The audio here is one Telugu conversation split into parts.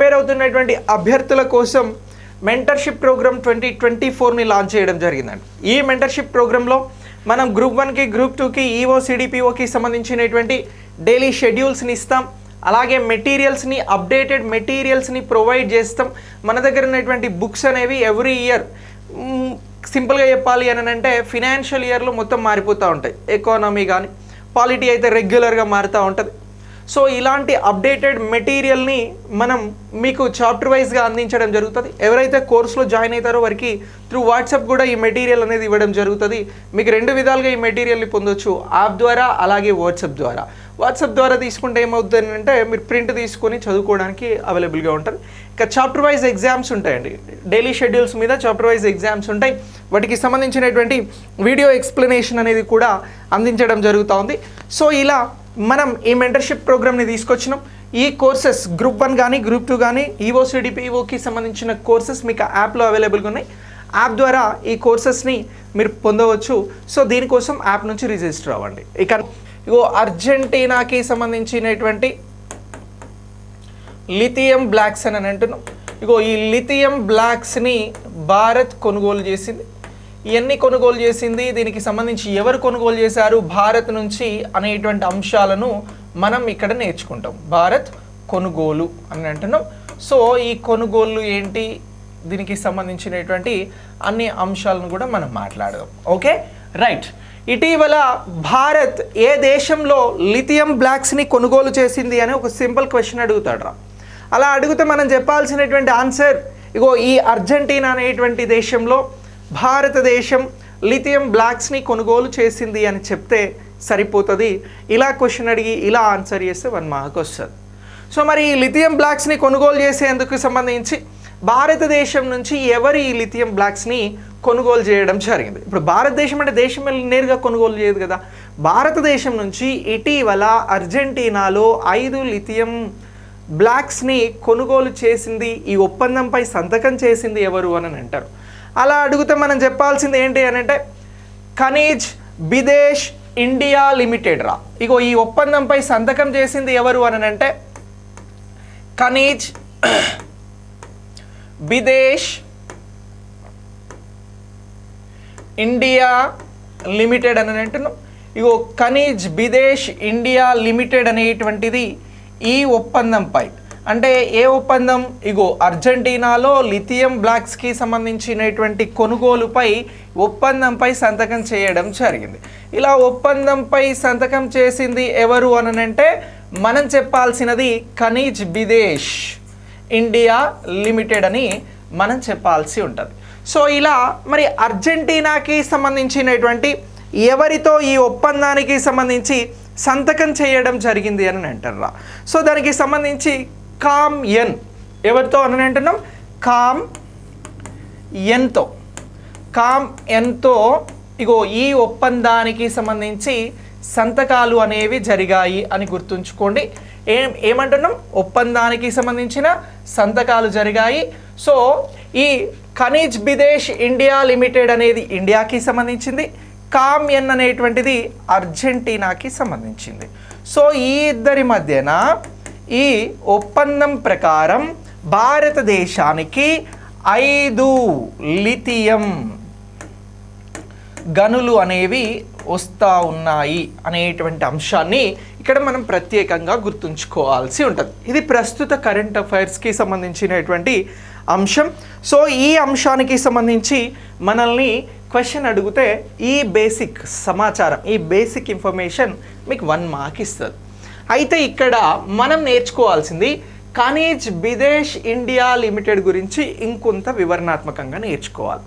ప్రిపేర్ అవుతున్నటువంటి అభ్యర్థుల కోసం మెంటర్షిప్ ప్రోగ్రామ్ ట్వంటీ ట్వంటీ ఫోర్ని లాంచ్ చేయడం జరిగిందండి. ఈ మెంటర్షిప్ ప్రోగ్రాంలో మనం గ్రూప్ వన్కి గ్రూప్ టూకి ఈఓ సిడిపిఓకి సంబంధించినటువంటి డైలీ షెడ్యూల్స్ని ఇస్తాం. అలాగే మెటీరియల్స్ని అప్డేటెడ్ మెటీరియల్స్ని ప్రొవైడ్ చేస్తాం. మన దగ్గర ఉన్నటువంటి బుక్స్ అనేవి ఎవ్రీ ఇయర్ సింపుల్గా చెప్పాలి అని అంటే ఫినాన్షియల్ ఇయర్లో మొత్తం మారిపోతూ ఉంటాయి. ఎకానమీ కానీ పాలిటీ అయితే రెగ్యులర్గా మారుతూ ఉంటుంది. సో ఇలాంటి అప్డేటెడ్ మెటీరియల్ని మనం మీకు చాప్టర్ వైజ్గా అందించడం జరుగుతుంది. ఎవరైతే కోర్సులో జాయిన్ అవుతారో వారికి త్రూ వాట్సాప్ కూడా ఈ మెటీరియల్ అనేది ఇవ్వడం జరుగుతుంది. మీకు రెండు విధాలుగా ఈ మెటీరియల్ని పొందొచ్చు. యాప్ ద్వారా అలాగే వాట్సాప్ ద్వారా. వాట్సాప్ ద్వారా తీసుకుంటే ఏమవుతుంది అంటే మీరు ప్రింట్ తీసుకొని చదువుకోవడానికి అవైలబుల్గా ఉంటుంది ఇక చాప్టర్ వైజ్ ఎగ్జామ్స్ ఉంటాయండి. డైలీ షెడ్యూల్స్ మీద చాప్టర్ వైజ్ ఎగ్జామ్స్ ఉంటాయి. వాటికి సంబంధించినటువంటి వీడియో ఎక్స్ప్లెనేషన్ అనేది కూడా అందించడం జరుగుతూ ఉంది. సో ఇలా మనం ఈ మెంటర్షిప్ ప్రోగ్రామ్ని తీసుకొచ్చినాం. ఈ కోర్సెస్ గ్రూప్ వన్ కానీ గ్రూప్ టూ కానీ ఈఓసిడిపిఓకి సంబంధించిన కోర్సెస్ మీకు యాప్లో అవైలబుల్గా ఉన్నాయి. యాప్ ద్వారా ఈ కోర్సెస్ని మీరు పొందవచ్చు. సో దీనికోసం యాప్ నుంచి రిజిస్టర్ అవ్వండి. ఇక ఇగో అర్జెంటీనాకి సంబంధించినటువంటి లిథియం బ్లాక్స్ అని అంటున్నాం. ఇగో ఈ లిథియం బ్లాక్స్ని భారత్ కొనుగోలు చేసింది. ఇవన్నీ కొనుగోలు చేసింది దీనికి సంబంధించి ఎవరు కొనుగోలు చేశారు భారత్ నుంచి అనేటువంటి అంశాలను మనం ఇక్కడ నేర్చుకుంటాం. భారత్ కొనుగోలు అని అంటున్నాం. సో ఈ కొనుగోలు ఏంటి దీనికి సంబంధించినటువంటి అన్ని అంశాలను కూడా మనం మాట్లాడదాం. ఓకే? రైట్. ఇటీవల భారత్ ఏ దేశంలో లిథియం బ్లాక్స్ని కొనుగోలు చేసింది అని ఒక సింపుల్ క్వశ్చన్ అడుగుతాడు రా. అలా అడిగితే మనం చెప్పాల్సినటువంటి ఆన్సర్ ఇగో ఈ అర్జెంటీనా అనేటువంటి దేశంలో భారతదేశం లిథియం బ్లాక్స్ని కొనుగోలు చేసింది అని చెప్తే సరిపోతుంది? ఇలా క్వశ్చన్ అడిగి ఇలా ఆన్సర్ చేస్తే వన్ మార్క్ వస్తుంది. సో మరి ఈ లిథియం బ్లాక్స్ని కొనుగోలు చేసేందుకు సంబంధించి భారతదేశం నుంచి ఎవరు ఈ లిథియం బ్లాక్స్ని కొనుగోలు చేయడం జరిగింది? ఇప్పుడు భారతదేశం అంటే దేశం నేరుగా కొనుగోలు చేయదు కదా. భారతదేశం నుంచి ఇటీవల అర్జెంటీనాలో ఐదు లిథియం బ్లాక్స్ని కొనుగోలు చేసింది ఈ ఒప్పందంపై సంతకం చేసింది ఎవరు అని అంటారు. అలా అడిగితే మనం చెప్పాల్సింది ఏంటి అని అంటే ఖనీజ్ బిదేశ్ ఇండియా లిమిటెడ్ రా. ఇగో ఈ ఒప్పందంపై సంతకం చేసింది ఎవరు అని అంటే ఖనీజ్ బిదేశ్ ఇండియా లిమిటెడ్ అని అంటున్నాం. ఇగో ఖనీజ్ బిదేశ్ ఇండియా లిమిటెడ్ అనేటువంటిది ఈ ఒప్పందంపై. అంటే ఏ ఒప్పందం? ఇగో అర్జెంటీనాలో లిథియం బ్లాక్స్కి సంబంధించినటువంటి కొనుగోలుపై ఒప్పందంపై సంతకం చేయడం జరిగింది. ఇలా ఒప్పందంపై సంతకం చేసింది ఎవరు అనంటే మనం చెప్పాల్సినది ఖనీజ్ బిదేశ్ ఇండియా లిమిటెడ్ అని మనం చెప్పాల్సి ఉంటుంది. సో ఇలా మరి అర్జెంటీనాకి సంబంధించినటువంటి ఎవరితో ఈ ఒప్పందానికి సంబంధించి సంతకం చేయడం జరిగింది అని అంటారా సో దానికి సంబంధించి కామ్ ఎన్. ఎవరితో అని అంటున్నాం కామ్ ఎన్తో. కామ్ ఎన్తో ఇగో ఈ ఒప్పందానికి సంబంధించి సంతకాలు అనేవి జరిగాయి అని గుర్తుంచుకోండి. ఏం ఏమంటున్నాం? ఒప్పందానికి సంబంధించిన సంతకాలు జరిగాయి. సో ఈ ఖనిజ్ బిదేశ్ ఇండియా లిమిటెడ్ అనేది ఇండియాకి సంబంధించింది. కామ్ ఎన్ అనేటువంటిది అర్జెంటీనాకి సంబంధించింది. సో ఈ ఇద్దరి మధ్యన ఈ ఒప్పందం ప్రకారం భారతదేశానికి ఐదు లిథియం గనులు అనేవి వస్తూ ఉన్నాయి అనేటువంటి అంశాన్ని ఇక్కడ మనం ప్రత్యేకంగా గుర్తుంచుకోవాల్సి ఉంటుంది. ఇది ప్రస్తుత కరెంట్ అఫైర్స్కి సంబంధించినటువంటి అంశం. సో ఈ అంశానికి సంబంధించి మనల్ని క్వశ్చన్ అడిగితే ఈ బేసిక్ సమాచారం ఈ బేసిక్ ఇన్ఫర్మేషన్ మీకు వన్ మార్క్ ఇస్తుంది. అయితే ఇక్కడ మనం నేర్చుకోవాల్సింది ఖనీజ్ బిదేశ్ ఇండియా లిమిటెడ్ గురించి ఇంకొంత వివరణాత్మకంగా నేర్చుకోవాలి.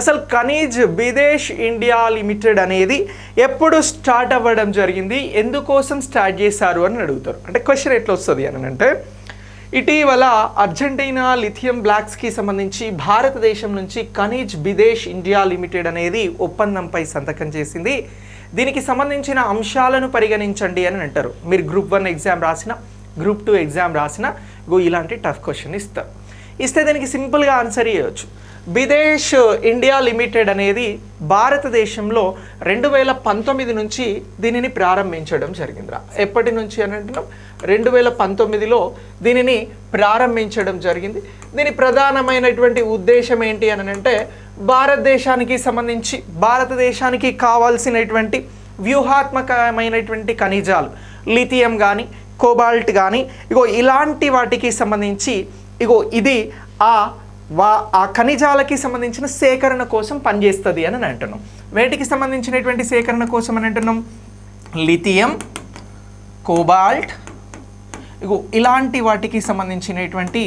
అసలు ఖనీజ్ బిదేశ్ ఇండియా లిమిటెడ్ అనేది ఎప్పుడు స్టార్ట్ అవ్వడం జరిగింది? ఎందుకోసం స్టార్ట్ చేశారు అని అడుగుతారు. అంటే క్వశ్చన్ ఎట్లా వస్తుంది అని అంటే ఇటీవల అర్జెంటీనా లిథియం బ్లాక్స్కి సంబంధించి భారతదేశం నుంచి ఖనీజ్ బిదేశ్ ఇండియా లిమిటెడ్ అనేది ఒప్పందంపై సంతకం చేసింది. దీనికి సంబంధించిన అంశాలను పరిగణించండి అని అంటారు. మీరు గ్రూప్ వన్ ఎగ్జామ్ రాసిన గ్రూప్ టూ ఎగ్జామ్ రాసిన గో ఇలాంటి టఫ్ క్వశ్చన్ ఇస్తారు ఇస్తే దానికి సింపుల్గా ఆన్సర్ ఇవ్వచ్చు బిదేశ్ ఇండియా లిమిటెడ్ అనేది భారతదేశంలో రెండు వేల పంతొమ్మిది నుంచి దీనిని ప్రారంభించడం జరిగిందిరా. ఎప్పటి నుంచి అని అంటున్నాం? రెండు వేల పంతొమ్మిదిలో దీనిని ప్రారంభించడం జరిగింది. దీని ప్రధానమైనటువంటి ఉద్దేశం ఏంటి అని అంటే భారతదేశానికి సంబంధించి భారతదేశానికి కావాల్సినటువంటి వ్యూహాత్మకమైనటువంటి ఖనిజాలు లిథియం కానీ కోబాల్ట్ కానీ ఇగో ఇలాంటి వాటికి సంబంధించి ఇగో ఇది ఆ వా ఆ ఖనిజాలకి సంబంధించిన సేకరణ కోసం పనిచేస్తుంది అని అంటున్నాం. వేటికి సంబంధించినటువంటి సేకరణ కోసం అని అంటున్నాం? Lithium cobalt. ఇగో ఇలాంటి వాటికి సంబంధించినటువంటి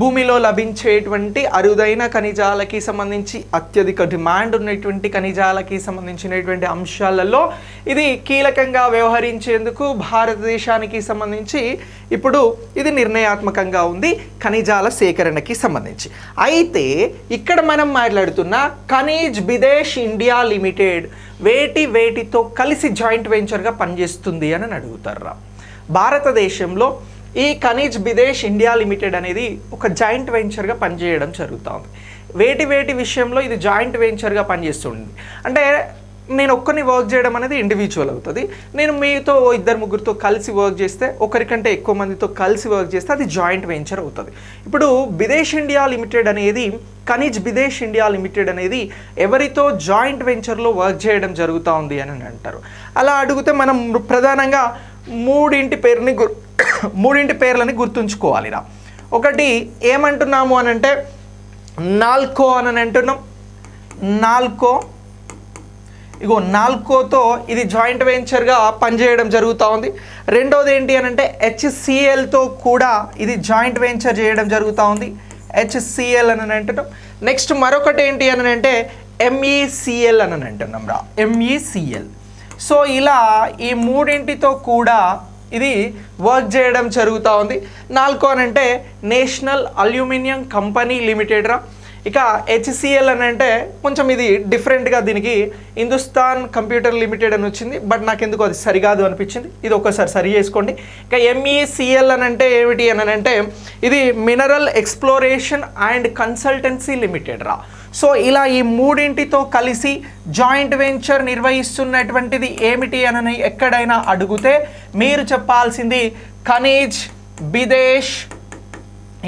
భూమిలో లభించేటువంటి అరుదైన ఖనిజాలకి సంబంధించి అత్యధిక డిమాండ్ ఉన్నటువంటి ఖనిజాలకి సంబంధించినటువంటి అంశాలలో ఇది కీలకంగా వ్యవహరించేందుకు భారతదేశానికి సంబంధించి ఇప్పుడు ఇది నిర్ణయాత్మకంగా ఉంది ఖనిజాల సేకరణకి సంబంధించి. అయితే ఇక్కడ మనం మాట్లాడుతున్న ఖనిజ్ బిదేశ్ ఇండియా లిమిటెడ్ వేటి వేటితో కలిసి జాయింట్ వెంచర్గా పనిచేస్తుంది అని అడుగుతారా భారతదేశంలో ఈ ఖనిజ్ బిదేశ్ ఇండియా లిమిటెడ్ అనేది ఒక జాయింట్ వెంచర్గా పనిచేయడం జరుగుతుంది. వేటి వేటి విషయంలో ఇది జాయింట్ వెంచర్గా పనిచేస్తుంది అంటే నేను ఒక్కరిని వర్క్ చేయడం అనేది ఇండివిజువల్ అవుతుంది. నేను మీతో ఇద్దరు ముగ్గురితో కలిసి వర్క్ చేస్తే ఒకరికంటే ఎక్కువ మందితో కలిసి వర్క్ చేస్తే అది జాయింట్ వెంచర్ అవుతుంది. ఇప్పుడు బిదేశ్ ఇండియా లిమిటెడ్ అనేది ఖనిజ్ బిదేశ్ ఇండియా లిమిటెడ్ అనేది ఎవరితో జాయింట్ వెంచర్లో వర్క్ చేయడం జరుగుతూ ఉంది అని అంటారు. అలా అడిగితే మనం ప్రధానంగా మూడింటి పేరుని గుర్ మూడింటి పేర్లని గుర్తుంచుకోవాలి రా. ఒకటి ఏమంటున్నాము అని అంటే నాల్కో అని అంటున్నాం. నాల్కో. ఇగో నాల్కోతో ఇది జాయింట్ వెంచర్గా పనిచేయడం జరుగుతూ ఉంది. రెండోది ఏంటి అని అంటే హెచ్సిఎల్తో కూడా ఇది జాయింట్ వెంచర్ చేయడం జరుగుతూ ఉంది. హెచ్సిఎల్ అని అంటున్నాం. నెక్స్ట్ మరొకటి ఏంటి అని అంటే ఎంఈసిఎల్ అని అంటున్నాం రా. ఎంఈసిఎల్. సో ఇలా ఈ మూడింటితో కూడా ఇది వర్క్ చేయడం జరుగుతూ ఉంది. నాలుగో అని అంటే నేషనల్ అల్యూమినియం కంపెనీ లిమిటెడ్ రా. ఇక హెచ్సిఎల్ అని అంటే కొంచెం ఇది డిఫరెంట్గా దీనికి హిందుస్థాన్ కంప్యూటర్ లిమిటెడ్ అని వచ్చింది. బట్ నాకు ఎందుకు అది సరికాదు అనిపించింది. ఇది ఒకసారి సరి చేసుకోండి. ఇక ఎంఈసిఎల్ అని అంటే ఏమిటి అని అంటే ఇది mineral exploration and consultancy limited రా. సో ఇలా ఈ మూడింటితో కలిసి జాయింట్ వెంచర్ నిర్వహిస్తున్నటువంటిది ఏమిటి అని ఎక్కడైనా అడిగితే మీరు చెప్పాల్సింది ఖనిజ్ బిదేశ్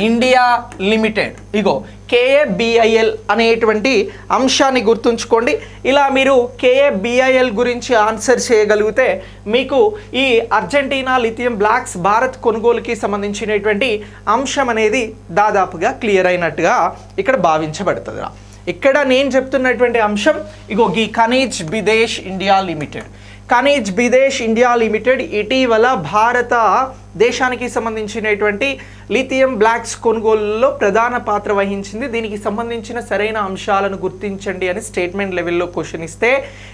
ఇండియా లిమిటెడ్. ఇగో కేఏబిఐఎల్ అనేటువంటి అంశాన్ని గుర్తుంచుకోండి. ఇలా మీరు కేఏబిఐఎల్ గురించి ఆన్సర్ చేయగలిగితే మీకు ఈ అర్జెంటీనా లిథియం బ్లాక్స్ భారత్ కొనుగోలుకి సంబంధించినటువంటి అంశం అనేది దాదాపుగా క్లియర్ అయినట్టుగా ఇక్కడ భావించబడుతుంది. ఇక్కడ నేను చెప్తున్నటువంటి అంశం ఇగో గీ Khanij Bidesh India limited. Khanij Bidesh India limited ఇటీవల భారత దేశానికి సంబంధించినటువంటి లిథియం బ్లాక్స్ కొనుగోలులో ప్రధాన పాత్ర వహించింది. దీనికి సంబంధించిన సరైన అంశాలను గుర్తించండి అని స్టేట్మెంట్ లెవెల్లో క్వశ్చన్ ఇస్తే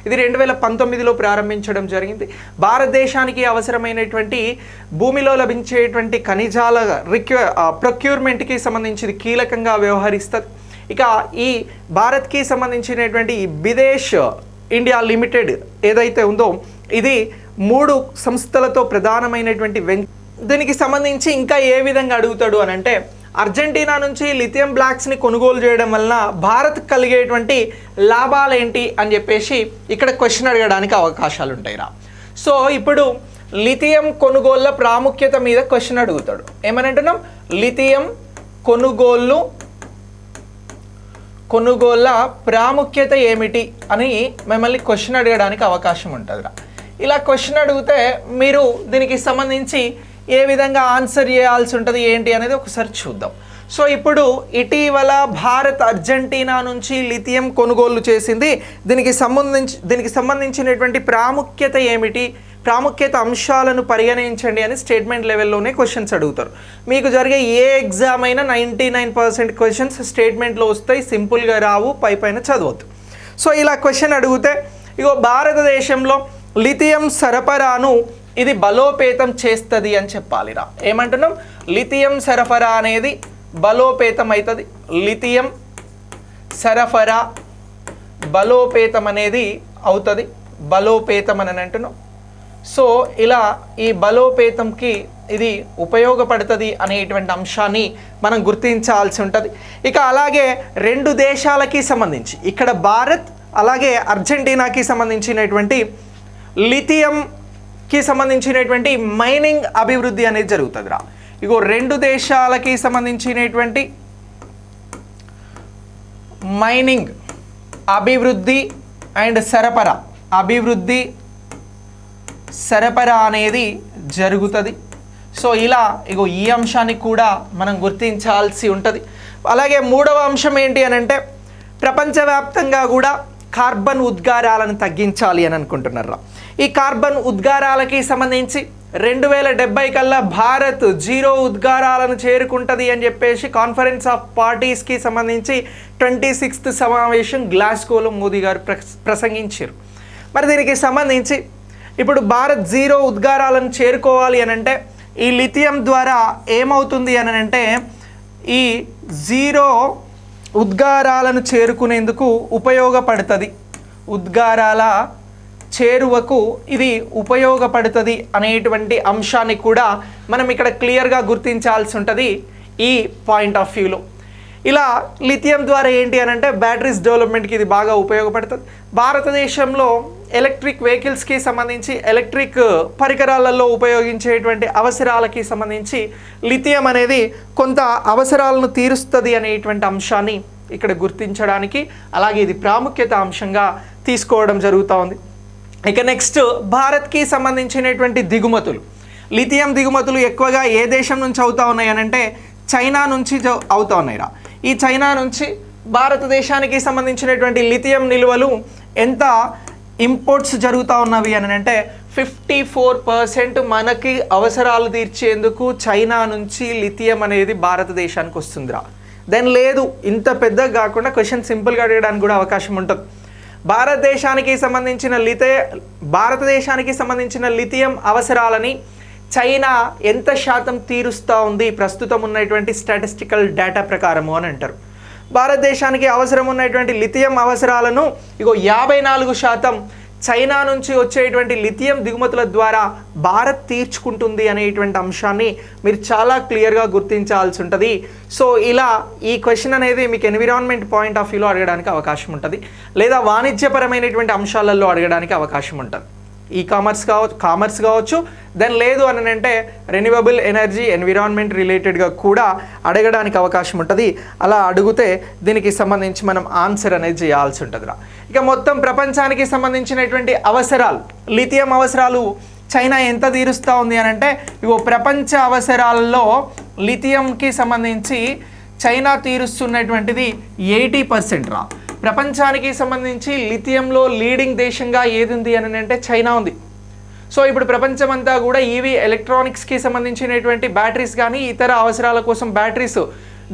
ఇది రెండు వేల పంతొమ్మిదిలో ప్రారంభించడం జరిగింది. భారతదేశానికి అవసరమైనటువంటి భూమిలో లభించేటువంటి ఖనిజాల రిక్యూ ప్రొక్యూర్మెంట్కి సంబంధించి కీలకంగా వ్యవహరిస్తుంది ఇక ఈ భారత్కి సంబంధించినటువంటి బిదేశ్ ఇండియా లిమిటెడ్ ఏదైతే ఉందో ఇది మూడు సంస్థలతో ప్రధానమైనటువంటి వెం దీనికి సంబంధించి ఇంకా ఏ విధంగా అడుగుతాడు అని అంటే అర్జెంటీనా నుంచి లిథియం బ్లాక్స్ని కొనుగోలు చేయడం వలన భారత్ కలిగేటువంటి లాభాలు ఏంటి అని చెప్పేసి ఇక్కడ క్వశ్చన్ అడగడానికి అవకాశాలు ఉంటాయి రా సో ఇప్పుడు లిథియం కొనుగోళ్ళ ప్రాముఖ్యత మీద క్వశ్చన్ అడుగుతాడు. ఏమని అంటున్నాం లిథియం కొనుగోళ్ళు కొనుగోళ్ళ ప్రాముఖ్యత ఏమిటి అని మిమ్మల్ని క్వశ్చన్ అడగడానికి అవకాశం ఉంటుంది ఇలా క్వశ్చన్ అడిగితే మీరు దీనికి సంబంధించి ఏ విధంగా ఆన్సర్ చేయాల్సి ఉంటుంది ఏంటి అనేది ఒకసారి చూద్దాం. సో ఇప్పుడు ఇటీవల భారత్ అర్జెంటీనా నుంచి లిథియం కొనుగోలు చేసింది దీనికి సంబంధించి దీనికి సంబంధించినటువంటి ప్రాముఖ్యత ఏమిటి ప్రాముఖ్యత అంశాలను పరిగణించండి అని స్టేట్మెంట్ లెవెల్లోనే క్వశ్చన్స్ అడుగుతారు. మీకు జరిగే ఏ ఎగ్జామ్ అయినా నైంటీ నైన్ పర్సెంట్ క్వశ్చన్స్ స్టేట్మెంట్లో వస్తాయి సింపుల్గా రావు పై పైన చదవద్దు. సో ఇలా క్వశ్చన్ అడిగితే ఇగో భారతదేశంలో లిథియం సరఫరాను ఇది బలోపేతం చేస్తుంది అని చెప్పాలిరా ఏమంటున్నాం? లిథియం సరఫరా అనేది బలోపేతం అవుతుంది లిథియం సరఫరా బలోపేతం అనేది అవుతుంది. బలోపేతం అని అంటున్నాం. సో ఇలా ఈ బలోపేతంకి ఇది ఉపయోగపడుతుంది అనేటువంటి అంశాన్ని మనం గుర్తించాల్సి ఉంటుంది. ఇక అలాగే రెండు దేశాలకి సంబంధించి ఇక్కడ భారత్ అలాగే అర్జెంటీనాకి సంబంధించినటువంటి లిథియంకి సంబంధించినటువంటి మైనింగ్ అభివృద్ధి అనేది జరుగుతుంది రా. ఇగో రెండు దేశాలకి సంబంధించినటువంటి మైనింగ్ అభివృద్ధి అండ్ సరఫరా అభివృద్ధి సరఫరా అనేది జరుగుతుంది. సో ఇలా ఇగో ఈ అంశాన్ని కూడా మనం గుర్తించాల్సి ఉంటుంది. అలాగే మూడవ అంశం ఏంటి అని అంటే ప్రపంచవ్యాప్తంగా కూడా కార్బన్ ఉద్గారాలను తగ్గించాలి అని అనుకుంటున్నారు? ఈ కార్బన్ ఉద్గారాలకి సంబంధించి రెండు వేల డెబ్బై కల్లా భారత్ జీరో ఉద్గారాలను చేరుకుంటుంది అని చెప్పేసి కాన్ఫరెన్స్ ఆఫ్ పార్టీస్కి సంబంధించి ట్వంటీ సిక్స్త్ సమావేశం గ్లాస్గోలో మోదీ గారు ప్ర ప్రసంగించారు. మరి దీనికి సంబంధించి ఇప్పుడు భారత్ జీరో ఉద్గారాలను చేరుకోవాలి అని అంటే ఈ లిథియం ద్వారా ఏమవుతుంది అని అంటే ఈ జీరో ఉద్గారాలను చేరుకునేందుకు ఉపయోగపడుతుంది. ఉద్గారాల చేరువకు ఇది ఉపయోగపడుతుంది అనేటువంటి అంశాన్ని కూడా మనం ఇక్కడ క్లియర్గా గుర్తించాల్సి ఉంటుంది ఈ పాయింట్ ఆఫ్ వ్యూలో. ఇలా లిథియం ద్వారా ఏంటి అని అంటే బ్యాటరీస్ డెవలప్మెంట్కి ఇది బాగా ఉపయోగపడుతుంది. భారతదేశంలో ఎలక్ట్రిక్ వెహికల్స్కి సంబంధించి ఎలక్ట్రిక్ పరికరాలలో ఉపయోగించేటువంటి అవసరాలకి సంబంధించి లిథియం అనేది కొంత అవసరాలను తీరుస్తుంది అనేటువంటి అంశాన్ని ఇక్కడ గుర్తించడానికి అలాగే ఇది ప్రాముఖ్యత అంశంగా తీసుకోవడం జరుగుతూ ఉంది. ఇక నెక్స్ట్ భారత్కి సంబంధించినటువంటి దిగుమతులు. లిథియం దిగుమతులు ఎక్కువగా ఏ దేశం నుంచి అవుతా ఉన్నాయి అని అంటే చైనా నుంచి అవుతా ఉన్నాయిరా ఈ చైనా నుంచి భారతదేశానికి సంబంధించినటువంటి లిథియం నిల్వలు ఎంత ఇంపోర్ట్స్ జరుగుతూ ఉన్నవి అని అంటే ఫిఫ్టీ ఫోర్ పర్సెంట్ మనకి అవసరాలు తీర్చేందుకు చైనా నుంచి లిథియం అనేది భారతదేశానికి వస్తుందిరా. దెన్ లేదు ఇంత పెద్దగా కాకుండా క్వశ్చన్ సింపుల్గా అడగడానికి కూడా అవకాశం ఉంటుంది. భారతదేశానికి సంబంధించిన లితే భారతదేశానికి సంబంధించిన లిథియం అవసరాలని చైనా ఎంత శాతం తీరుస్తూ ఉంది ప్రస్తుతం ఉన్నటువంటి స్టాటిస్టికల్ డేటా ప్రకారము అని అంటారు. భారతదేశానికి అవసరం ఉన్నటువంటి లిథియం అవసరాలను ఇగో యాభై నాలుగు శాతం చైనా నుంచి వచ్చేటువంటి లిథియం దిగుమతుల ద్వారా భారత్ తీర్చుకుంటుంది అనేటువంటి అంశాన్ని మీరు చాలా క్లియర్గా గుర్తించాల్సి ఉంటుంది. సో ఇలా ఈ క్వశ్చన్ అనేది మీకు ఎన్విరాన్మెంట్ పాయింట్ ఆఫ్ వ్యూలో అడగడానికి అవకాశం ఉంటుంది. లేదా వాణిజ్యపరమైనటువంటి అంశాలలో అడగడానికి అవకాశం ఉంటుంది. ఈ కామర్స్ కావచ్చు కామర్స్ కావచ్చు. దెన్ లేదు అని అంటే రెన్యూవబుల్ ఎనర్జీ ఎన్విరాన్మెంట్ రిలేటెడ్గా కూడా అడగడానికి అవకాశం ఉంటుంది. అలా అడిగితే దీనికి సంబంధించి మనం ఆన్సర్ అనేది చేయాల్సి ఉంటుందిరా. ఇక మొత్తం ప్రపంచానికి సంబంధించినటువంటి అవసరాలు లిథియం అవసరాలు చైనా ఎంత తీరుస్తూ ఉంది అని అంటే ఇగో ప్రపంచ అవసరాలలో లిథియంకి సంబంధించి చైనా తీరుస్తున్నటువంటిది ఎయిటీ పర్సెంట్ రా. ప్రపంచానికి సంబంధించి లిథియంలో లీడింగ్ దేశంగా ఏది ఉంది అని అంటే చైనా ఉంది. సో ఇప్పుడు ప్రపంచమంతా కూడా ఈవీ ఎలక్ట్రానిక్స్కి సంబంధించినటువంటి బ్యాటరీస్ కానీ ఇతర అవసరాల కోసం బ్యాటరీస్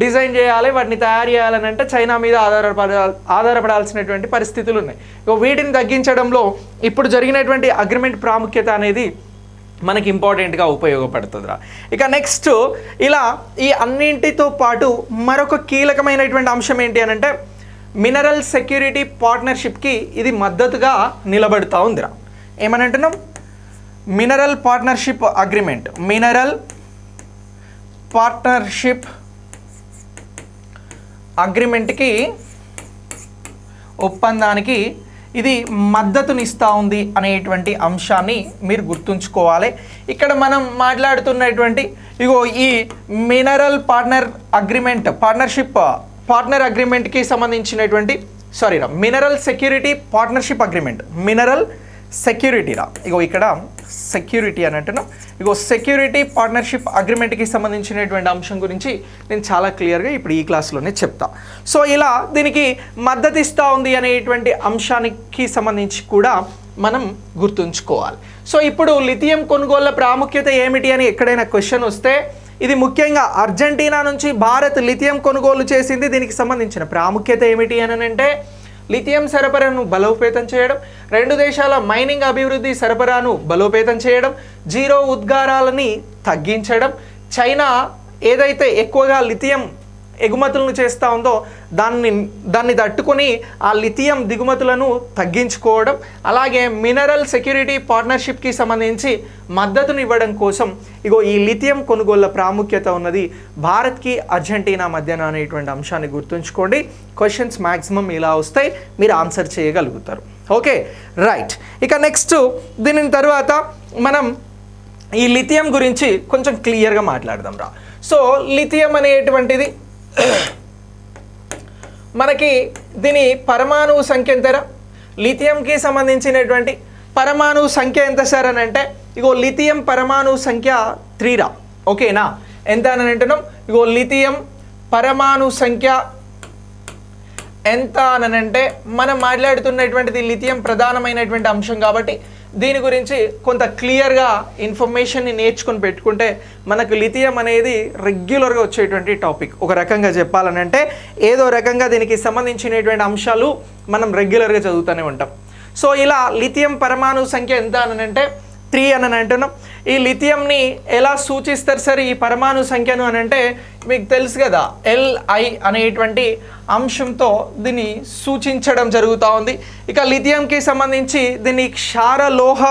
డిజైన్ చేయాలి వాటిని తయారు చేయాలని అంటే చైనా మీద ఆధారపడ ఆధారపడాల్సినటువంటి పరిస్థితులు ఉన్నాయి వీటిని తగ్గించడంలో ఇప్పుడు జరిగినటువంటి అగ్రిమెంట్ ప్రాముఖ్యత అనేది మనకి ఇంపార్టెంట్గా ఉపయోగపడుతుందిరా. ఇక నెక్స్ట్ ఇలా ఈ అన్నింటితో పాటు మరొక కీలకమైనటువంటి అంశం ఏంటి అని అంటే మినరల్ సెక్యూరిటీ పార్ట్నర్షిప్కి ఇది మద్దతుగా నిలబడుతూ ఉందిరా. ఏమని అంటున్నాం mineral partnership agreement. Mineral partnership అగ్రిమెంట్కి ఒప్పందానికి ఇది మద్దతునిస్తూ ఉంది అనేటువంటి అంశాన్ని మీరు గుర్తుంచుకోవాలి. ఇక్కడ మనం మాట్లాడుతున్నటువంటి ఇగో ఈ mineral partner agreement partnership partner అగ్రిమెంట్కి సంబంధించినటువంటి సారీ రా mineral security partnership agreement mineral security రా. ఇగో ఇక్కడ సెక్యూరిటీ అని అంటున్నాం. ఇగో సెక్యూరిటీ పార్ట్నర్షిప్ అగ్రిమెంట్కి సంబంధించినటువంటి అంశం గురించి నేను చాలా క్లియర్గా ఇప్పుడు ఈ క్లాస్లోనే చెప్తా. సో ఇలా దీనికి మద్దతు ఇస్తూ ఉంది అనేటువంటి అంశానికి సంబంధించి కూడా మనం గుర్తుంచుకోవాలి. సో ఇప్పుడు లిథియం కొనుగోళ్ళ ప్రాముఖ్యత ఏమిటి అని ఎక్కడైనా క్వశ్చన్ వస్తే ఇది ముఖ్యంగా అర్జెంటీనా నుంచి భారత్ లిథియం కొనుగోలు చేసింది. దీనికి సంబంధించిన ప్రాముఖ్యత ఏమిటి అని అంటే లిథియం సరఫరాను బలోపేతం చేయడం రెండు దేశాల మైనింగ్ అభివృద్ధి సరఫరాను బలోపేతం చేయడం జీరో ఉద్గారాలని తగ్గించడం చైనా ఏదైతే ఎక్కువగా లిథియం ఎగుమతులను చేస్తూ ఉందో దాన్ని దాన్ని తట్టుకొని ఆ లిథియం దిగుమతులను తగ్గించుకోవడం అలాగే మినరల్ సెక్యూరిటీ పార్ట్నర్షిప్కి సంబంధించి మద్దతును ఇవ్వడం కోసం ఇగో ఈ లిథియం కొనుగోళ్ళ ప్రాముఖ్యత ఉన్నది భారత్కి అర్జెంటీనా మధ్యన అనేటువంటి అంశాన్ని గుర్తుంచుకోండి. క్వశ్చన్స్ మ్యాక్సిమం ఇలా వస్తాయి. మీరు ఆన్సర్ చేయగలుగుతారు. ఓకే రైట్ ఇక నెక్స్ట్ దీని తర్వాత మనం ఈ లిథియం గురించి కొంచెం క్లియర్గా మాట్లాడదాం రా. సో లిథియం అనేటువంటిది మనకి దీని పరమాణువు సంఖ్య ఎంతరా లిథియంకి సంబంధించినటువంటి పరమాణువు సంఖ్య ఎంత సార్ అని అంటే ఇగో లిథియం పరమాణువు సంఖ్య త్రీరా. ఓకేనా? ఎంత అని అంటున్నాం? ఇగో లిథియం పరమాణు సంఖ్య ఎంత అని అంటే మనం మాట్లాడుతున్నటువంటిది లిథియం ప్రధానమైనటువంటి అంశం కాబట్టి దీని గురించి కొంత క్లియర్గా ఇన్ఫర్మేషన్ని నేర్చుకుని పెట్టుకుంటే మనకు లిథియం అనేది రెగ్యులర్గా వచ్చేటువంటి టాపిక్. ఒక రకంగా చెప్పాలనంటే ఏదో రకంగా దీనికి సంబంధించినటువంటి అంశాలు మనం రెగ్యులర్గా చదువుతూనే ఉంటాం. సో ఇలా లిథియం పరమాణు సంఖ్య ఎంత అని అంటే త్రీ అని అంటున్నాం. ఈ లిథియంని ఎలా సూచిస్తారు సార్ ఈ పరమాణు సంఖ్యను అని అంటే మీకు తెలుసు కదా ఎల్ఐ అనేటువంటి అంశంతో దీన్ని సూచించడం జరుగుతూ ఉంది. ఇక లిథియంకి సంబంధించి దీన్ని క్షారలోహ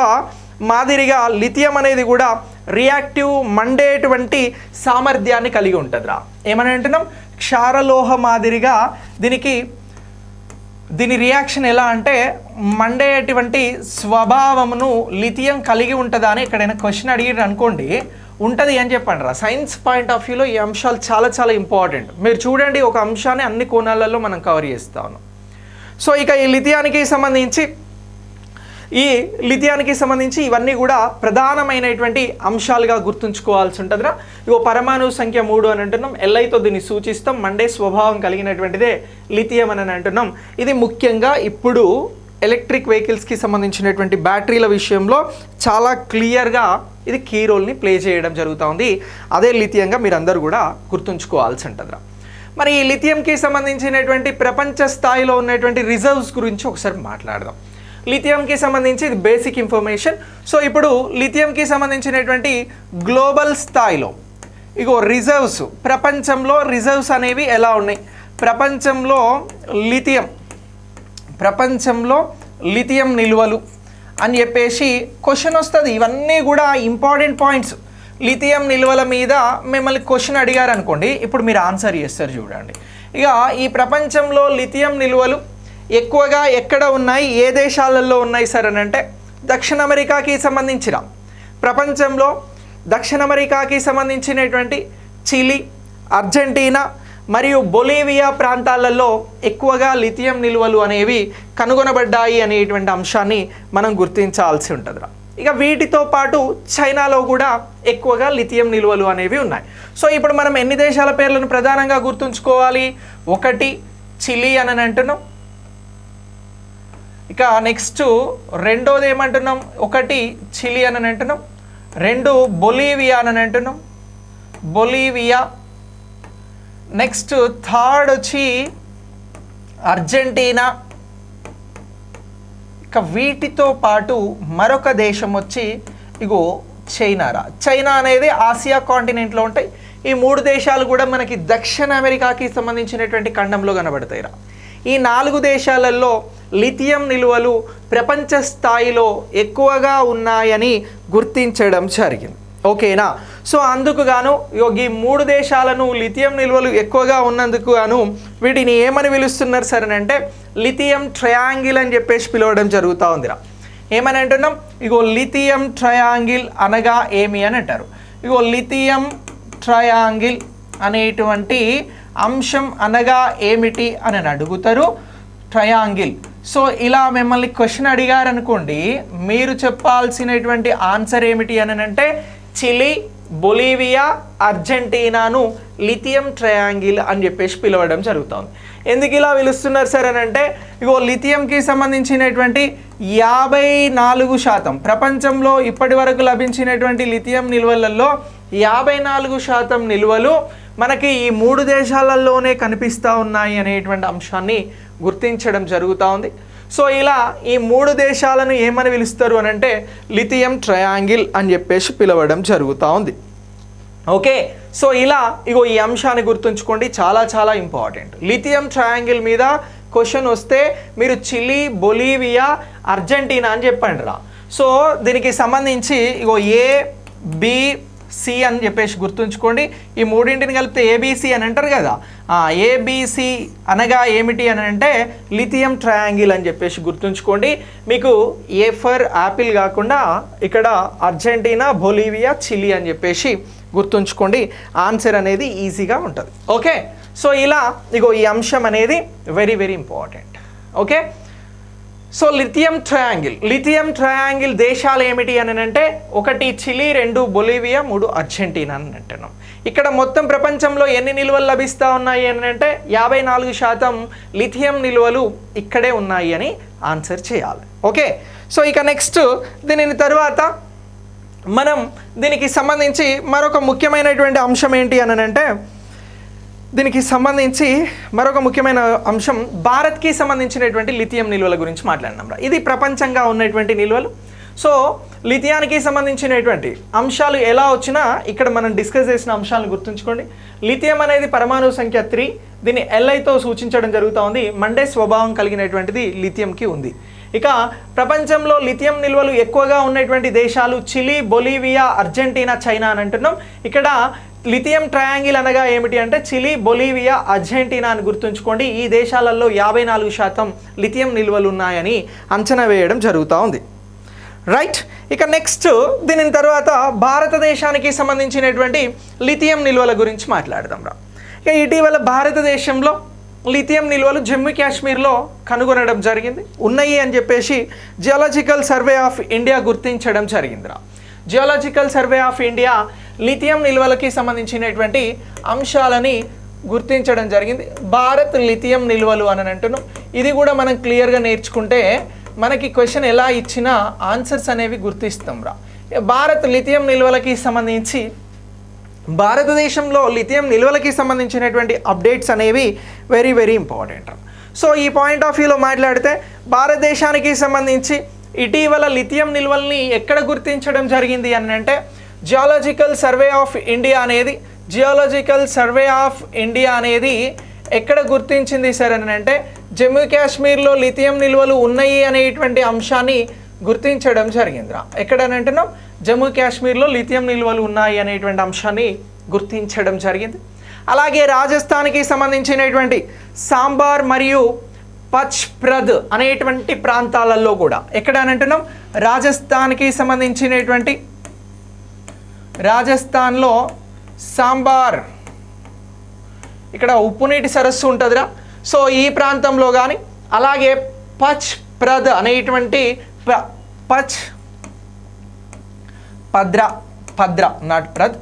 మాదిరిగా లిథియం అనేది కూడా రియాక్టివ్ మండేటువంటి సామర్థ్యాన్ని కలిగి ఉంటుందిరా. ఏమని అంటున్నాం? క్షారలోహ మాదిరిగా దీనికి దీని రియాక్షన్ ఎలా అంటే మండేటువంటి స్వభావమును లిథియం కలిగి ఉంటుందా అని ఎక్కడైనా క్వశ్చన్ అడిగారు అనుకోండి ఉంటుంది అని చెప్పండి రా. సైన్స్ పాయింట్ ఆఫ్ వ్యూలో ఈ అంశాలు చాలా చాలా ఇంపార్టెంట్ మీరు చూడండి ఒక అంశాన్ని అన్ని కోణాలలో మనం కవర్ చేస్తాను సో ఇక ఈ లిథియానికి సంబంధించి ఈ లిథియానికి సంబంధించి ఇవన్నీ కూడా ప్రధానమైనటువంటి అంశాలుగా గుర్తుంచుకోవాల్సి ఉంటుందిరా. ఇగో పరమాణు సంఖ్య మూడు అని అంటున్నాం. ఎల్ఐతో దీన్ని సూచిస్తాం. మండే స్వభావం కలిగినటువంటిదే లిథియం అని అంటున్నాం. ఇది ముఖ్యంగా ఇప్పుడు ఎలక్ట్రిక్ వెహికల్స్కి సంబంధించినటువంటి బ్యాటరీల విషయంలో చాలా క్లియర్గా ఇది కీ రోల్ని ప్లే చేయడం జరుగుతూ ఉంది అదే లిథియంగా మీరందరూ కూడా గుర్తుంచుకోవాల్సి ఉంటుందిరా. మరి ఈ లిథియంకి సంబంధించినటువంటి ప్రపంచ స్థాయిలో ఉన్నటువంటి రిజర్వ్స్ గురించి ఒకసారి మాట్లాడదాం. లిథియంకి సంబంధించి ఇది బేసిక్ ఇన్ఫర్మేషన్ సో ఇప్పుడు లిథియంకి సంబంధించినటువంటి గ్లోబల్ స్థాయిలో ఇగో రిజర్వ్స్ ప్రపంచంలో రిజర్వ్స్ అనేవి ఎలా ఉన్నాయి? ప్రపంచంలో లిథియం ప్రపంచంలో లిథియం నిల్వలు అని చెప్పేసి క్వశ్చన్ వస్తుంది. ఇవన్నీ కూడా ఇంపార్టెంట్ పాయింట్స్ లిథియం నిల్వల మీద మిమ్మల్ని క్వశ్చన్ అడిగారు అనుకోండి ఇప్పుడు మీరు ఆన్సర్ చేస్తారు చూడండి. ఇక ఈ ప్రపంచంలో లిథియం నిల్వలు ఎక్కువగా ఎక్కడ ఉన్నాయి ఏ దేశాలలో ఉన్నాయి సార్ అని అంటే దక్షిణ అమెరికాకి సంబంధించిన ప్రపంచంలో దక్షిణ అమెరికాకి సంబంధించినటువంటి చిలీ అర్జెంటీనా మరియు బొలీవియా ప్రాంతాలలో ఎక్కువగా లిథియం నిల్వలు అనేవి కనుగొనబడ్డాయి అనేటువంటి అంశాన్ని మనం గుర్తించాల్సి ఉంటుందిరా ఇక వీటితో పాటు చైనాలో కూడా ఎక్కువగా లిథియం నిల్వలు అనేవి ఉన్నాయి. సో ఇప్పుడు మనం ఎన్ని దేశాల పేర్లను ప్రధానంగా గుర్తుంచుకోవాలి? ఒకటి చిలీ అని అంటున్నాం. ఇక నెక్స్ట్ రెండోది ఏమంటున్నాం? ఒకటి చిలీ అని అంటున్నాం. రెండు బొలీవియా అని అంటున్నాం. బొలీవియా. నెక్స్ట్ థర్డ్ వచ్చి అర్జెంటీనా. ఇక వీటితో పాటు మరొక దేశం వచ్చి ఇగో చైనారా. చైనా అనేది ఆసియా కాంటినెంట్లో ఉంటాయి. ఈ మూడు దేశాలు కూడా మనకి దక్షిణ అమెరికాకి సంబంధించినటువంటి ఖండంలో కనబడతాయిరా. ఈ నాలుగు దేశాలలో లిథియం నిల్వలు ప్రపంచ స్థాయిలో ఎక్కువగా ఉన్నాయని గుర్తించడం జరిగింది. ఓకేనా? సో అందుకు గాను ఇగో ఈ మూడు దేశాలను లిథియం నిల్వలు ఎక్కువగా ఉన్నందుకు గాను వీటిని ఏమని పిలుస్తున్నారు సరేనంటే అంటే లిథియం ట్రయాంగిల్ అని చెప్పేసి పిలవడం జరుగుతూ ఉందిరా. ఏమని అంటున్నాం? ఇగో లిథియం ట్రయాంగిల్ అనగా ఏమి అని అంటారు. ఇగో లిథియం ట్రయాంగిల్ అనేటువంటి అంశం అనగా ఏమిటి అని అడుగుతారు ట్రయాంగిల్. సో ఇలా మిమ్మల్ని క్వశ్చన్ అడిగారనుకోండి మీరు చెప్పాల్సినటువంటి ఆన్సర్ ఏమిటి అని అంటే చిలీ బొలీవియా అర్జెంటీనాను లిథియం ట్రయాంగిల్ అని చెప్పేసి పిలవడం జరుగుతుంది. ఎందుకు ఇలా పిలుస్తున్నారు సార్ అని అంటే ఇగో లిథియంకి సంబంధించినటువంటి యాభై నాలుగు శాతం ప్రపంచంలో ఇప్పటి వరకు లభించినటువంటి లిథియం నిల్వలలో యాభై నాలుగు శాతం నిల్వలు మనకి ఈ మూడు దేశాలలోనే కనిపిస్తూ ఉన్నాయి అనేటువంటి అంశాన్ని గుర్తించడం జరుగుతూ ఉంది. సో ఇలా ఈ మూడు దేశాలను ఏమని పిలుస్తారు అని అంటే లిథియం ట్రయాంగిల్ అని చెప్పేసి పిలవడం జరుగుతూ ఉంది. ఓకే సో ఇలా ఇగో ఈ అంశాన్ని గుర్తుంచుకోండి చాలా చాలా ఇంపార్టెంట్. లిథియం ట్రయాంగిల్ మీద క్వశ్చన్ వస్తే మీరు చిలీ బొలీవియా అర్జెంటీనా అని చెప్పండి రా సో దీనికి సంబంధించి ఇగో ఏ బి సి అని చెప్పేసి గుర్తుంచుకోండి. ఈ మూడింటిని కలిపితే ఏబీసీ అని అంటారు కదా. ఏబీసీ అనగా ఏమిటి అని అంటే లిథియం ట్రయాంగిల్ అని చెప్పేసి గుర్తుంచుకోండి. మీకు ఏ ఫర్ యాపిల్ కాకుండా ఇక్కడ అర్జెంటీనా బొలీవియా చిలీ అని చెప్పేసి గుర్తుంచుకోండి. ఆన్సర్ అనేది ఈజీగా ఉంటుంది. ఓకే? సో ఇలా ఇగో ఈ అంశం అనేది very very important. Okay? So lithium triangle. Lithium triangle దేశాలు ఏమిటి అని అంటే ఒకటి చిలీ రెండు బొలీవియా మూడు అర్జెంటీనా అని అంటున్నాం ఇక్కడ మొత్తం ప్రపంచంలో ఎన్ని నిల్వలు లభిస్తూ ఉన్నాయి అని అంటే యాభై నాలుగు శాతం లిథియం నిల్వలు ఇక్కడే ఉన్నాయి అని ఆన్సర్ చేయాలి. ఓకే? సో ఇక నెక్స్ట్ దీనిని తర్వాత మనం దీనికి సంబంధించి మరొక ముఖ్యమైనటువంటి అంశం ఏంటి అని అంటే దీనికి సంబంధించి మరొక ముఖ్యమైన అంశం భారత్కి సంబంధించినటువంటి లిథియం నిల్వల గురించి మాట్లాడినాం రా. ఇది ప్రపంచంగా ఉన్నటువంటి నిల్వలు. సో లిథియానికి సంబంధించినటువంటి అంశాలు ఎలా వచ్చినా ఇక్కడ మనం డిస్కస్ చేసిన అంశాలను గుర్తుంచుకోండి. లిథియం అనేది పరమాణు సంఖ్య త్రీ. దీన్ని ఎల్ఐతో సూచించడం జరుగుతూ ఉంది. మండే స్వభావం కలిగినటువంటిది లిథియంకి ఉంది. ఇక ప్రపంచంలో లిథియం నిల్వలు ఎక్కువగా ఉన్నటువంటి దేశాలు చిలీ బొలీవియా అర్జెంటీనా చైనా అని అంటున్నాం. ఇక్కడ లిథియం ట్రయాంగిల్ అనగా ఏమిటి అంటే చిలీ బొలీవియా అర్జెంటీనా అని గుర్తుంచుకోండి. ఈ దేశాలలో యాభై నాలుగు శాతం లిథియం నిల్వలు ఉన్నాయని అంచనా వేయడం జరుగుతూ ఉంది. రైట్ ఇక నెక్స్ట్ దీని తర్వాత భారతదేశానికి సంబంధించినటువంటి లిథియం నిల్వల గురించి మాట్లాడదాం రా. ఇక ఇటీవల భారతదేశంలో లిథియం నిల్వలు జమ్మూ కాశ్మీర్లో కనుగొనడం జరిగింది. ఉన్నాయి అని చెప్పేసి జియాలజికల్ సర్వే ఆఫ్ ఇండియా గుర్తించడం జరిగిందిరా geological survey of India lithium నిల్వలకి సంబంధించినటువంటి అంశాలని గుర్తించడం జరిగింది. భారత్ లిథియం నిల్వలు అని అంటున్నాం. ఇది కూడా మనం క్లియర్గా నేర్చుకుంటే మనకి క్వశ్చన్ ఎలా ఇచ్చినా ఆన్సర్స్ అనేవి గుర్తిస్తాం రా. భారత్ లిథియం నిల్వలకి సంబంధించి భారతదేశంలో లిథియం నిల్వలకి సంబంధించినటువంటి అప్డేట్స్ అనేవి వెరీ వెరీ ఇంపార్టెంట్ సో ఈ పాయింట్ ఆఫ్ వ్యూలో మాట్లాడితే భారతదేశానికి సంబంధించి ఇటీవల లిథియం నిల్వల్ని ఎక్కడ గుర్తించడం జరిగింది అని అంటే జియాలజికల్ సర్వే ఆఫ్ ఇండియా అనేది జియాలజికల్ సర్వే ఆఫ్ ఇండియా అనేది ఎక్కడ గుర్తించింది సార్ అని అంటే జమ్మూ కాశ్మీర్లో లిథియం నిల్వలు ఉన్నాయి అనేటువంటి అంశాన్ని గుర్తించడం జరిగిందిరా ఎక్కడని అంటున్నాం? జమ్మూ కాశ్మీర్లో లిథియం నిల్వలు ఉన్నాయి అనేటువంటి అంశాన్ని గుర్తించడం జరిగింది. అలాగే రాజస్థాన్కి సంబంధించినటువంటి సాంబార్ మరియు పచ్ప్రద్ అనేటువంటి ప్రాంతాలలో కూడా. ఎక్కడ అని అంటున్నాం? రాజస్థాన్కి సంబంధించినటువంటి రాజస్థాన్లో సాంబార్. ఇక్కడ ఉప్పునీటి సరస్సు ఉంటుందిరా. సో ఈ ప్రాంతంలో కానీ అలాగే పచ్ ప్రద్ అనేటువంటి ప- పచ్ పద్ర పద్ర నాట్ ప్రద్.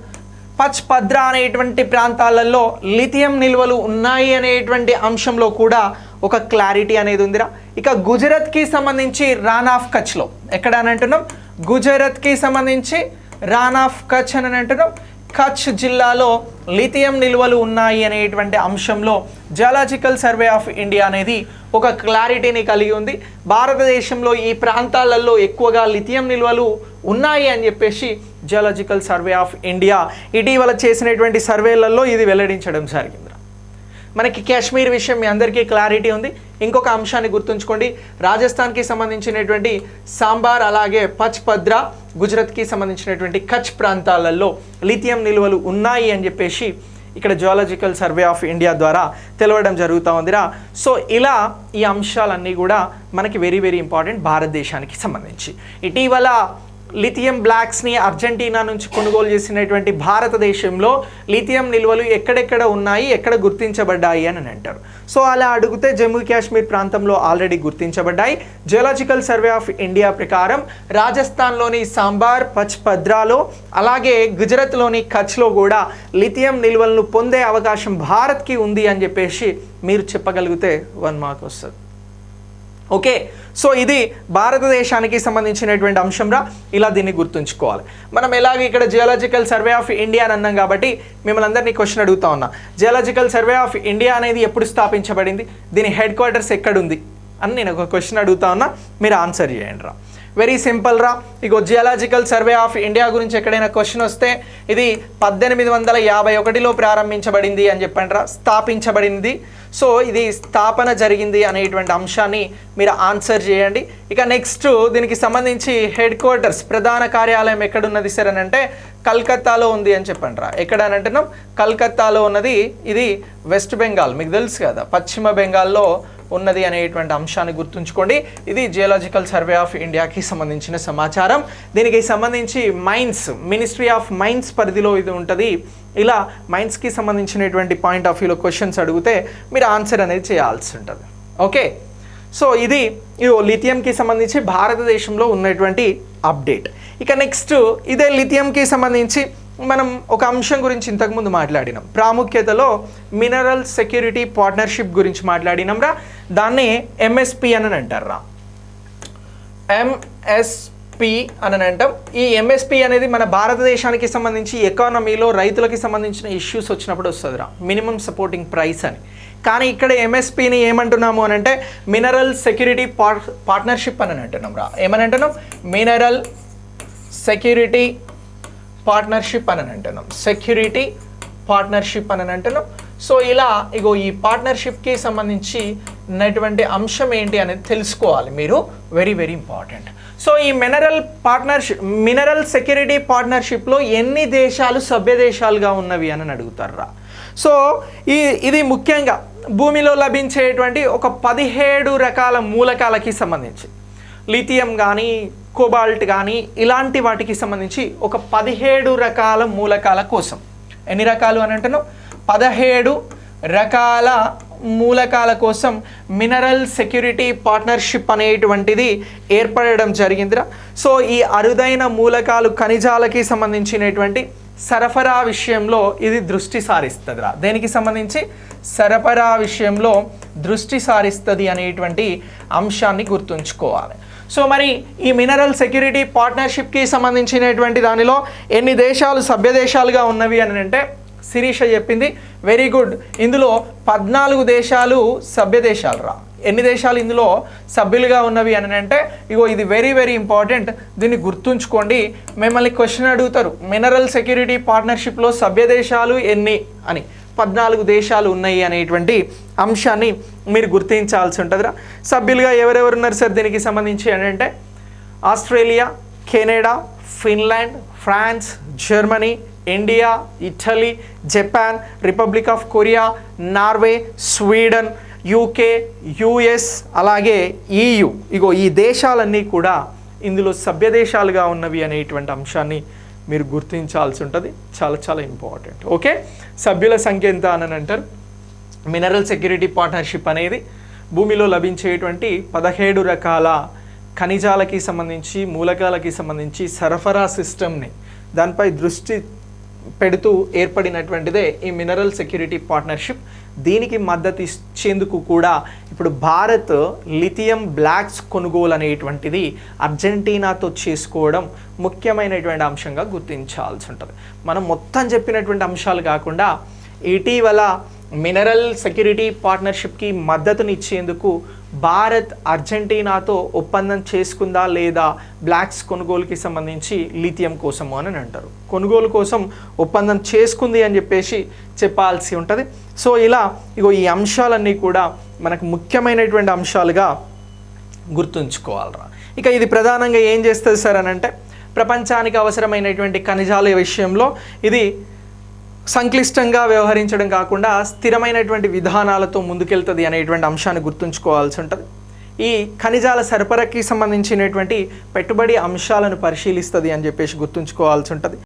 పచ్ పద్ర అనేటువంటి ప్రాంతాలలో లిథియం నిల్వలు ఉన్నాయి అనేటువంటి అంశంలో కూడా ఒక క్లారిటీ అనేది ఉందిరా. ఇక గుజరాత్కి సంబంధించి రాన్ ఆఫ్ కచ్లో ఎక్కడ అని అంటున్నాం? గుజరాత్కి సంబంధించి రాన్ ఆఫ్ కచ్ అని అంటున్నాం. కచ్ జిల్లాలో లిథియం నిల్వలు ఉన్నాయి అనేటువంటి అంశంలో జియాలజికల్ సర్వే ఆఫ్ ఇండియా అనేది ఒక క్లారిటీని కలిగి ఉంది. భారతదేశంలో ఈ ప్రాంతాలలో ఎక్కువగా లిథియం నిల్వలు ఉన్నాయి అని చెప్పేసి జియాలజికల్ సర్వే ఆఫ్ ఇండియా ఇటీవల చేసినటువంటి సర్వేలలో ఇది వెల్లడించడం జరిగింది. మనకి కాశ్మీర్ విషయం మీ అందరికీ క్లారిటీ ఉంది. ఇంకొక అంశాన్ని గుర్తుంచుకోండి. రాజస్థాన్కి సంబంధించినటువంటి సాంబార్ అలాగే పచ్ పద్రా గుజరాత్కి సంబంధించినటువంటి కచ్ ప్రాంతాలలో లిథియం నిల్వలు ఉన్నాయి అని చెప్పేసి ఇక్కడ జియాలజికల్ సర్వే ఆఫ్ ఇండియా ద్వారా తెలవడం జరుగుతూ ఉందిరా. సో ఇలా ఈ అంశాలన్నీ కూడా మనకి వెరీ వెరీ ఇంపార్టెంట్ భారతదేశానికి సంబంధించి. ఇటీవల లిథియం బ్లాక్స్ని అర్జెంటీనా నుంచి కొనుగోలు చేసినటువంటి భారతదేశంలో లిథియం నిల్వలు ఎక్కడెక్కడ ఉన్నాయి ఎక్కడ గుర్తించబడ్డాయి అని అంటారు. సో అలా అడిగితే జమ్మూ కాశ్మీర్ ప్రాంతంలో ఆల్రెడీ గుర్తించబడ్డాయి. జియోలాజికల్ సర్వే ఆఫ్ ఇండియా ప్రకారం రాజస్థాన్లోని సాంబార్ పచ్ పద్రాలో అలాగే గుజరాత్లోని కచ్లో కూడా లిథియం నిల్వలను పొందే అవకాశం భారత్కి ఉంది అని చెప్పేసి మీరు చెప్పగలిగితే వన్ మార్క్ వస్తుంది. ఓకే? సో ఇది భారతదేశానికి సంబంధించినటువంటి అంశంరా. ఇలా దీన్ని గుర్తుంచుకోవాలి. మనం ఎలాగ ఇక్కడ జియాలజికల్ సర్వే ఆఫ్ ఇండియా అని అన్నాం కాబట్టి మిమ్మల్ని అందరినీ క్వశ్చన్ అడుగుతా ఉన్నా. జియాలజికల్ సర్వే ఆఫ్ ఇండియా అనేది ఎప్పుడు స్థాపించబడింది? దీని హెడ్ క్వార్టర్స్ ఎక్కడుంది? అని నేను ఒక క్వశ్చన్ అడుగుతా ఉన్నా. మీరు ఆన్సర్ చేయండి రా వెరీ సింపుల్ రా. ఇగో జియాలజికల్ సర్వే ఆఫ్ ఇండియా గురించి ఎక్కడైనా క్వశ్చన్ వస్తే ఇది పద్దెనిమిది వందల యాభై ఒకటిలో ప్రారంభించబడింది అని చెప్పండి రా స్థాపించబడింది. సో ఇది స్థాపన జరిగింది అనేటువంటి అంశాన్ని మీరు ఆన్సర్ చేయండి. ఇక నెక్స్ట్ దీనికి సంబంధించి హెడ్ క్వార్టర్స్ ప్రధాన కార్యాలయం ఎక్కడున్నది సార్ అని అంటే కల్కత్తాలో ఉంది అని చెప్పండి రా ఎక్కడ అని అంటున్నాం? కల్కత్తాలో ఉన్నది ఇది వెస్ట్ బెంగాల్ మీకు తెలుసు కదా. పశ్చిమ బెంగాల్లో ఉన్నది అనేటువంటి అంశాన్ని గుర్తుంచుకోండి. ఇది జియోలాజికల్ సర్వే ఆఫ్ ఇండియాకి సంబంధించిన సమాచారం. దీనికి సంబంధించి మైన్స్ మినిస్ట్రీ ఆఫ్ మైన్స్ పరిధిలో ఇది ఉంటుంది. ఇలా మైన్స్కి సంబంధించినటువంటి పాయింట్ ఆఫ్ వ్యూలో క్వశ్చన్స్ అడిగితే మీరు ఆన్సర్ అనేది చేయాల్సి ఉంటుంది. ఓకే సో ఇది ఈ లిథియంకి సంబంధించి భారతదేశంలో ఉన్నటువంటి అప్డేట్ ఇక నెక్స్ట్ ఇదే లిథియంకి సంబంధించి మనం ఒక అంశం గురించి ఇంతకుముందు మాట్లాడినాం. ప్రాముఖ్యతలో మినరల్ సెక్యూరిటీ పార్ట్నర్షిప్ గురించి మాట్లాడినాం రా. దాన్ని ఎంఎస్పి అని అంటారు రా. ఎంఎస్పి అని అంటాం. ఈ ఎంఎస్పి అనేది మన భారతదేశానికి సంబంధించి ఎకానమీలో రైతులకి సంబంధించిన ఇష్యూస్ వచ్చినప్పుడు వస్తుంది రా. మినిమం సపోర్టింగ్ ప్రైస్ అని. కానీ ఇక్కడ ఎంఎస్పిని ఏమంటున్నాము అని అంటే మినరల్ సెక్యూరిటీ పార్ట్నర్షిప్ అని అంటున్నాం రా. ఏమని అంటున్నాం? మినరల్ సెక్యూరిటీ పార్ట్నర్షిప్ అని అంటున్నాం. సెక్యూరిటీ పార్ట్నర్షిప్ అని అంటున్నాం. సో ఇలా ఇగో ఈ పార్ట్నర్షిప్కి సంబంధించి ఉన్నటువంటి అంశం ఏంటి అనేది తెలుసుకోవాలి మీరు. వెరీ వెరీ ఇంపార్టెంట్ సో ఈ మినరల్ పార్ట్నర్షిప్ మినరల్ సెక్యూరిటీ పార్ట్నర్షిప్లో ఎన్ని దేశాలు సభ్య దేశాలుగా ఉన్నవి అని అడుగుతారా? సో ఈ ఇది ముఖ్యంగా భూమిలో లభించేటువంటి ఒక పదిహేడు రకాల మూలకాలకి సంబంధించి. లిథియం కానీ కోబాల్ట్ కానీ ఇలాంటి వాటికి సంబంధించి ఒక పదిహేడు రకాల మూలకాల కోసం. ఎన్ని రకాలు అని అంటున్నాం పదిహేడు రకాల మూలకాల కోసం మినరల్ సెక్యూరిటీ పార్ట్నర్షిప్ అనేటువంటిది ఏర్పడడం జరిగిందిరా. సో ఈ అరుదైన మూలకాలు ఖనిజాలకి సంబంధించినటువంటి సరఫరా విషయంలో ఇది దృష్టి సారిస్తుందిరా. దేనికి సంబంధించి? సరఫరా విషయంలో దృష్టి సారిస్తుంది అనేటువంటి అంశాన్ని గుర్తుంచుకోవాలి. సో మరి ఈ మినరల్ సెక్యూరిటీ పార్ట్నర్షిప్కి సంబంధించినటువంటి దానిలో ఎన్ని దేశాలు సభ్య దేశాలుగా ఉన్నవి అని అంటే శిరీష చెప్పింది. వెరీ గుడ్ ఇందులో పద్నాలుగు దేశాలు సభ్య దేశాలు రా. ఎన్ని దేశాలు ఇందులో సభ్యులుగా ఉన్నవి అని అంటే ఇగో ఇది వెరీ వెరీ ఇంపార్టెంట్ దీన్ని గుర్తుంచుకోండి. మిమ్మల్ని క్వశ్చన్ అడుగుతారు మినరల్ సెక్యూరిటీ పార్ట్నర్షిప్లో సభ్య దేశాలు ఎన్ని? అని. పద్నాలుగు దేశాలు ఉన్నాయి అనేటువంటి అంశాన్ని మీరు గుర్తించాల్సి ఉంటుందిరా. సభ్యులుగా ఎవరెవరు ఉన్నారు సార్ దీనికి సంబంధించి అంటే Australia Canada Finland France Germany India Italy Japan Republic of Korea Norway Sweden UK US అలాగే ఈయు. ఇగో ఈ దేశాలన్నీ కూడా ఇందులో సభ్య దేశాలుగా ఉన్నవి అనేటువంటి అంశాన్ని మీరు గుర్తించాల్సి ఉంటుంది. చాలా చాలా ఇంపార్టెంట్. ఓకే? సభ్యుల సంఖ్య ఎంత అని అంటారు? మినరల్ సెక్యూరిటీ పార్ట్నర్షిప్ అనేది భూమిలో లభించేటువంటి పదహేడు రకాల ఖనిజాలకి సంబంధించి మూలకాలకి సంబంధించి సరఫరా సిస్టమ్ని దానిపై దృష్టి పెడుతూ ఏర్పడినటువంటిదే ఈ మినరల్ సెక్యూరిటీ పార్ట్నర్షిప్. దీనికి మద్దతు ఇచ్చేందుకు కూడా ఇప్పుడు భారత్ లిథియం బ్లాక్స్ కొనుగోలు అనేటువంటిది అర్జెంటీనాతో చేసుకోవడం ముఖ్యమైనటువంటి అంశంగా గుర్తించాల్సి ఉంటుంది. మనం మొత్తం చెప్పినటువంటి అంశాలు కాకుండా ఇటీవల మినరల్ సెక్యూరిటీ పార్ట్నర్షిప్కి మద్దతునిచ్చేందుకు భారత్ అర్జెంటీనాతో ఒప్పందం చేసుకుందా లేదా బ్లాక్స్ కొనుగోలుకి సంబంధించి లిథియం కోసము అని అంటారు. కొనుగోలు కోసం ఒప్పందం చేసుకుంది అని చెప్పేసి చెప్పాల్సి ఉంటుంది. సో ఇలా ఇగో ఈ అంశాలన్నీ కూడా మనకు ముఖ్యమైనటువంటి అంశాలుగా గుర్తుంచుకోవాలరా. ఇక ఇది ప్రధానంగా ఏం చేస్తుంది సార్ అని అంటే ప్రపంచానికి అవసరమైనటువంటి ఖనిజాల విషయంలో ఇది సంక్లిష్టంగా వ్యవహరించడం కాకుండా స్థిరమైనటువంటి విధానాలతో ముందుకెళ్తుంది అనేటువంటి అంశాన్ని గుర్తుంచుకోవాల్సి ఉంటుంది. ఈ ఖనిజాల సరఫరాకి సంబంధించినటువంటి పెట్టుబడి అంశాలను పరిశీలిస్తుంది అని చెప్పేసి గుర్తుంచుకోవాల్సి ఉంటుంది.